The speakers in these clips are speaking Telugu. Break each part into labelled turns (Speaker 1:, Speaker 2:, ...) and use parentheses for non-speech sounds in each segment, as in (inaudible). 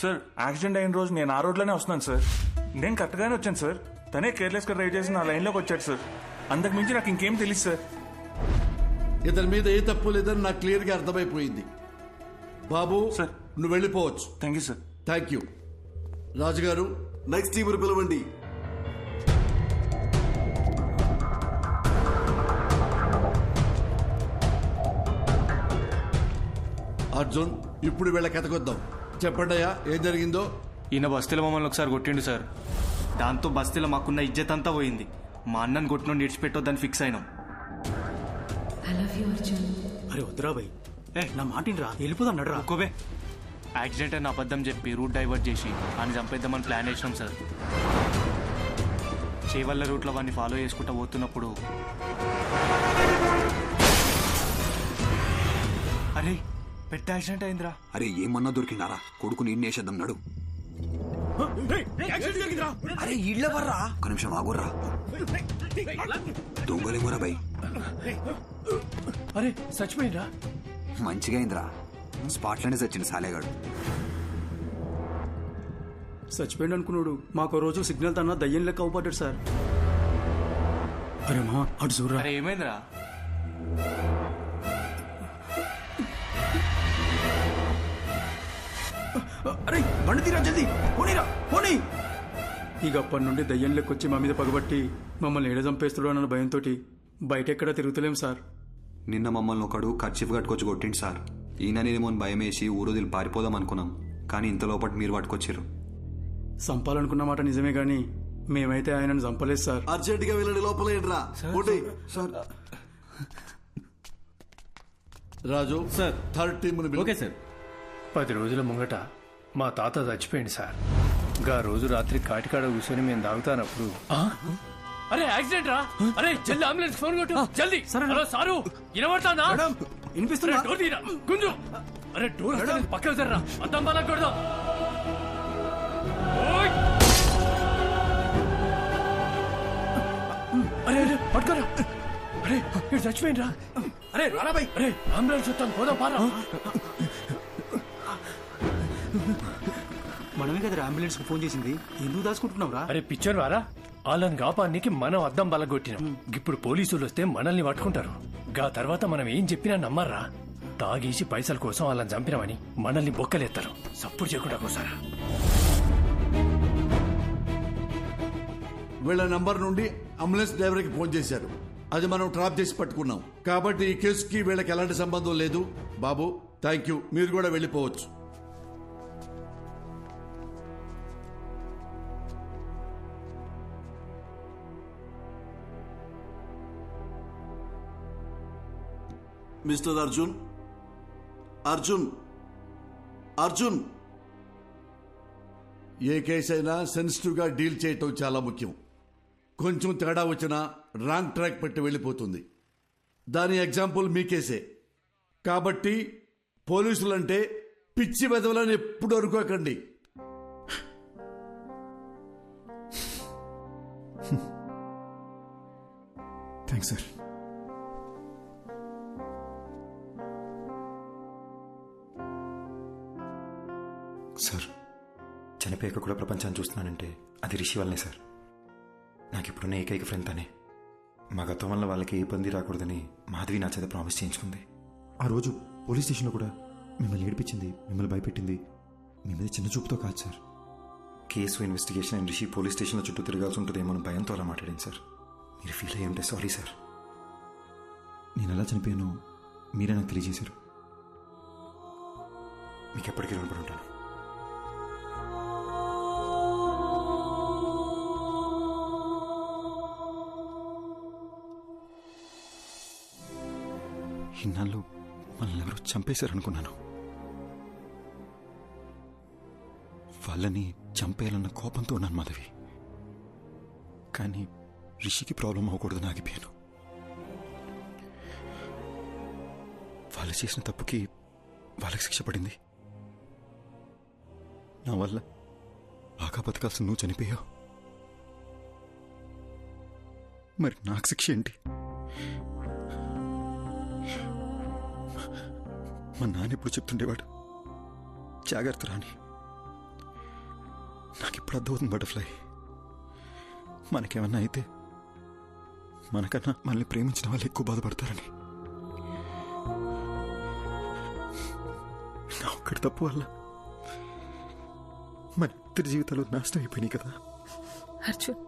Speaker 1: సార్ యాక్సిడెంట్ అయిన రోజు నేను ఆ రోడ్లోనే వస్తున్నాను సార్ నేను కరెక్ట్గానే వచ్చాను సార్ తనే కేర్లెస్గా డ్రైవ్ చేసి నా లైన్లోకి వచ్చాడు సార్ అంతకు మించి నాకు ఇంకేం తెలియదు సార్
Speaker 2: ఇతని మీద ఏ తప్పు లేదని నాకు క్లియర్గా అర్థమైపోయింది. బాబు
Speaker 1: సార్.
Speaker 2: నువ్వు వెళ్ళిపోవచ్చు.
Speaker 1: Thank you sir
Speaker 2: thank you రాజుగారు
Speaker 3: నెక్స్ట్ టీం పిలవండి
Speaker 2: అర్జున్ ఇప్పుడు వీళ్ళ కథకొద్దాం. చెప్పండియా ఏం జరిగిందో?
Speaker 4: ఈయన బస్తీలో మమ్మల్ని ఒకసారి కొట్టిండు సార్. దాంతో బస్తీలో మాకున్న ఇజ్జత్ అంతా పోయింది. మా అన్నని కొట్టిన నిడిచిపెట్టొద్దని ఫిక్స్ అయినాం.
Speaker 5: ఐ లవ్ యూ అర్జున్
Speaker 6: అరే వద్దురా భయ్. ఏ? నా మాటినరా వెళ్ళిపోదాం నడరా
Speaker 4: ఒక్కోవే. యాక్సిడెంట్ అని అబద్ధం చెప్పి రూట్ డైవర్ట్ చేసి అని చంపేద్దామని ప్లాన్ చేసినాం సార్. చేవల్ల రూట్లో వాడిని ఫాలో చేసుకుంటూ పోతున్నప్పుడు అరే పెద్ద యాక్సిడెంట్ అయిందిరా.
Speaker 7: అరే ఏమన్నా దొరికిండారా కొడుకు నేను వేసేద్దాం నడు. అరే ఇళ్ళ వర్రా ఒక నిమిషం ఆగుర్రా. దొంగలేమోరా బై.
Speaker 6: అరే చచ్చిపోయిందా
Speaker 7: మంచిగా అయిందిరా. స్పాట్లోనే చచ్చింది సాలేగాడు.
Speaker 6: చచ్చిపోయింది అనుకున్నాడు. మాకు రోజు సిగ్నల్ తన దయ్యం లెక్క అవుపడ్డాడు సార్. అరే మా అటు చూడరా.
Speaker 4: ఏమైందిరా?
Speaker 6: అరే బండి తీరా జల్దీ. పోనీరా పోనీ. ఇక అప్పటి నుండి దయ్యం లెక్కొచ్చి మా మీద పగబట్టి మమ్మల్ని ఏడ చంపేస్తాడు అన్న భయంతో బయట ఎక్కడ తిరుగుతలేం సార్.
Speaker 7: నిన్న మమ్మల్ని ఒకడు ఖర్చీఫ్ కట్టుకొచ్చి కొట్టిండు సార్. ఈయన నేనేమో భయం వేసి ఊరోదిలు పారిపోదాం అనుకున్నాం. కానీ ఇంత లోపల మీరు పట్టుకొచ్చారు
Speaker 6: చంపాలనుకున్న మాట నిజమే గాని మేమైతే ఆయనను చంపలేదు సార్.
Speaker 3: అర్జెంట్గా వెళ్ళండి లోపల
Speaker 7: sir
Speaker 2: Raju
Speaker 8: sir.
Speaker 2: Third team
Speaker 8: okay sir. పది రోజుల ముంగట మా తాత చచ్చిపోయింది సార్. గా రోజు రాత్రి కాటికాడ కూర్చొని మేము తాగుతానప్పుడు అరే యాక్సిడెంట్ రా. అరే జల్ది అంబులెన్స్ ఫోన్ కొట్టు. జల్ది. హలో సారు వినబడతానా
Speaker 6: వినిపిస్తుందా?
Speaker 8: డోర్ తీరా. గుంజు. అరే డోర్ పక్కకు జర్రా అద్దం బాగా కొడదాం. ఓయ్! అరే అరే పట్టుకోరా. అరే ఇక్కడ చచ్చిపోయిండ్రా. అరే రారా బై. అరే అంబులెన్స్ వస్తాను. పోదాం పారా.
Speaker 6: మనమే కదా అంబులెన్స్కు ఫోన్ చేసింది. ఎందుకు దాచుకుంటున్నావు రా
Speaker 8: అరే పిచ్చర్ వారా వాళ్ళని కాపానికి మనం అద్దం బలగొట్టినాం. ఇప్పుడు పోలీసులు వస్తే మనల్ని పట్టుకుంటారు. గా తర్వాత మనం ఏం చెప్పినా నమ్మర్రా? తాగేసి పైసల కోసం వాళ్ళని చంపినామని మనల్ని బొక్కలేస్తారు సప్పుడు చేయకుండా కోసారా?
Speaker 2: వీళ్ళ నంబర్ నుండి అంబులెన్స్ డ్రైవర్కి ఫోన్ చేశారు. అది మనం ట్రాప్ చేసి పట్టుకున్నాం. కాబట్టి ఈ కేసుకి వీళ్ళకి ఎలాంటి సంబంధం లేదు. బాబు థ్యాంక్ యూ మీరు కూడా వెళ్ళిపోవచ్చు.
Speaker 3: మిస్టర్ అర్జున్? అర్జున్? అర్జున్?
Speaker 2: ఏ కేసు అయినా సెన్సిటివ్గా డీల్ చేయటం చాలా ముఖ్యం. కొంచెం తేడా వచ్చినా రాంగ్ ట్రాక్ పెట్టి వెళ్ళిపోతుంది. దాని ఎగ్జాంపుల్ మీ కేసే. కాబట్టి పోలీసులంటే పిచ్చి వెదవలని ఎప్పుడు అనుకోకండి. (laughs)
Speaker 6: థ్యాంక్స్ సార్
Speaker 9: చనిపోయాక కూడా ప్రపంచాన్ని చూస్తున్నానంటే అది రిషి వల్లనే సార్. నాకు ఇప్పుడున్న ఏకైక ఫ్రెండ్ తనే. మా గతం వల్ల వాళ్ళకి ఇబ్బంది రాకూడదని మాధవి నా చేత ప్రామిస్ చేయించుకుంది. ఆ రోజు పోలీస్ స్టేషన్లో కూడా మిమ్మల్ని ఏడిపించింది మిమ్మల్ని భయపెట్టింది మీ మీద చిన్న చూపుతో కాదు sir. Case investigation and Rishi police స్టేషన్లో చుట్టూ తిరగాల్సి ఉంటుందేమో అని భయంతో అలా మాట్లాడింది సార్. మీరు ఫీల్ అయ్యి ఉంటే సారీ సార్. నేను ఎలా చనిపోయానో మీరే నాకు తెలియజేశారు. మీకు ఎప్పటికీ రుణపడి ఉంటాను. ఇన్నాళ్ళు మనల్ని ఎవరో చంపేశారనుకున్నాను. వాళ్ళని చంపేయాలన్న కోపంతో ఉన్నాను మాధవి. కానీ రిషికి ప్రాబ్లం అవ్వకూడదని ఆగిపోయాను. వాళ్ళు చేసిన తప్పుకి వాళ్ళకి శిక్ష పడింది. నా వల్ల బాగా బతకాల్సిన నువ్వు చనిపోయావు. మరి నాకు శిక్ష ఏంటి? మా నాన్న ఎప్పుడు చెప్తుండేవాడు? జాగ్రత్త రాని నాకు ఇప్పుడు అర్థమవుతుంది బటర్ఫ్లై. మనకేమన్నా అయితే మనకన్నా మనల్ని ప్రేమించిన వాళ్ళు ఎక్కువ బాధపడతారని. నా ఒక్కడి తప్పు వల్ల మన ఇద్దరి జీవితాలు నాశనం అయిపోయినాయి కదా.
Speaker 5: అర్జున్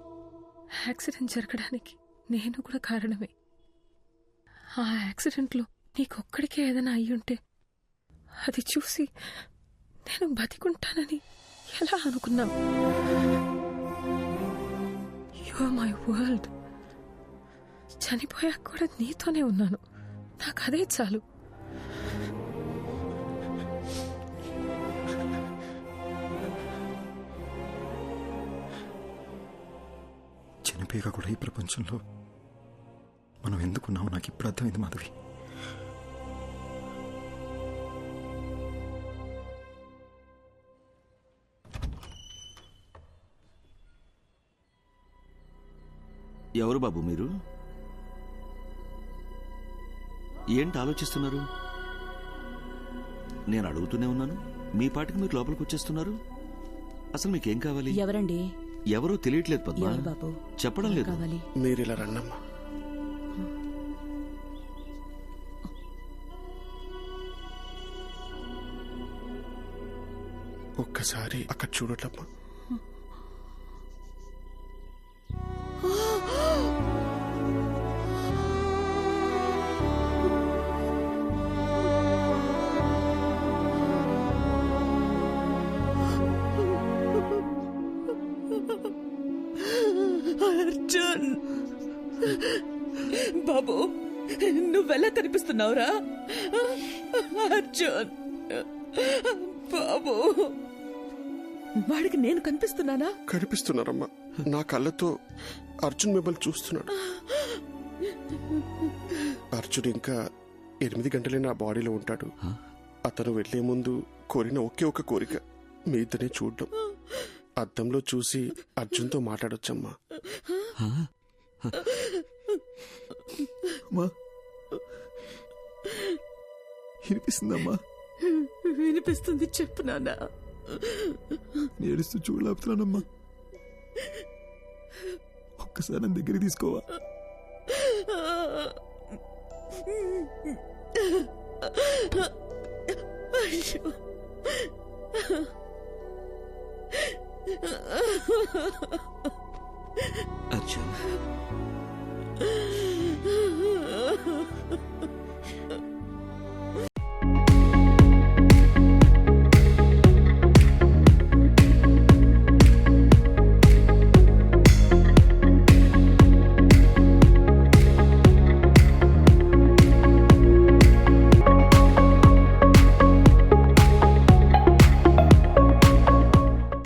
Speaker 5: యాక్సిడెంట్ జరగడానికి నేను కూడా కారణమే. ఆ యాక్సిడెంట్లో నీకొక్కడికే ఏదైనా అయ్యుంటే అది చూసి నేను బతికుంటానని ఎలా అనుకున్నావు ఆర్ మై వరల్డ్ చనిపోయాక కూడా నీతోనే ఉన్నాను. నాకు అదే చాలు.
Speaker 9: చనిపోయాక కూడా ఈ ప్రపంచంలో మనం ఎందుకున్నామో నాకు ఇప్పుడు అర్థమైంది మాధవి.
Speaker 10: ఎవరు బాబు మీరు? ఏంటి ఆలోచిస్తున్నారు? నేను అడుగుతూనే ఉన్నాను. మీ పాటికి మీరు లోపలికి వచ్చేస్తున్నారు. అసలు మీకేం కావాలి?
Speaker 11: ఎవరండి?
Speaker 10: ఎవరో తెలియట్లేదు పద్మ.
Speaker 11: ఎవరు బాబు?
Speaker 10: చెప్పడం లేదు.
Speaker 11: కావాలి?
Speaker 12: మీరు ఇలా రండమ్మా. ఒక్కసారి అక్కడ చూడటమ్మా
Speaker 11: అర్జున్ బాబు నువ్వెలా కనిపిస్తున్నావురా అర్జున్ బాబు. వాడికి నేను కనిపిస్తున్నానా?
Speaker 12: కనిపిస్తున్నారమ్మా. నా కళ్ళతో అర్జున్ మిమ్మల్ని చూస్తున్నాడు. అర్జున్ ఇంకా ఎనిమిది గంటలే నా బాడీలో ఉంటాడు. అతను వెళ్ళే ముందు కోరిన ఒకే ఒక కోరిక మీ ఇద్దరిని చూడడం. అద్దంలో చూసి అర్జున్తో మాట్లాడొచ్చమ్మా.
Speaker 9: అమ్మా. వినిపిస్తుందమ్మా.
Speaker 11: వినిపిస్తుంది చెప్పు నాన్న.
Speaker 9: ఏడుస్తూ చూడలేపుతున్నానమ్మా ఒక్కసారి నన్ను దగ్గరికి తీసుకోవా?
Speaker 11: అయ్యో.
Speaker 10: అర్జున్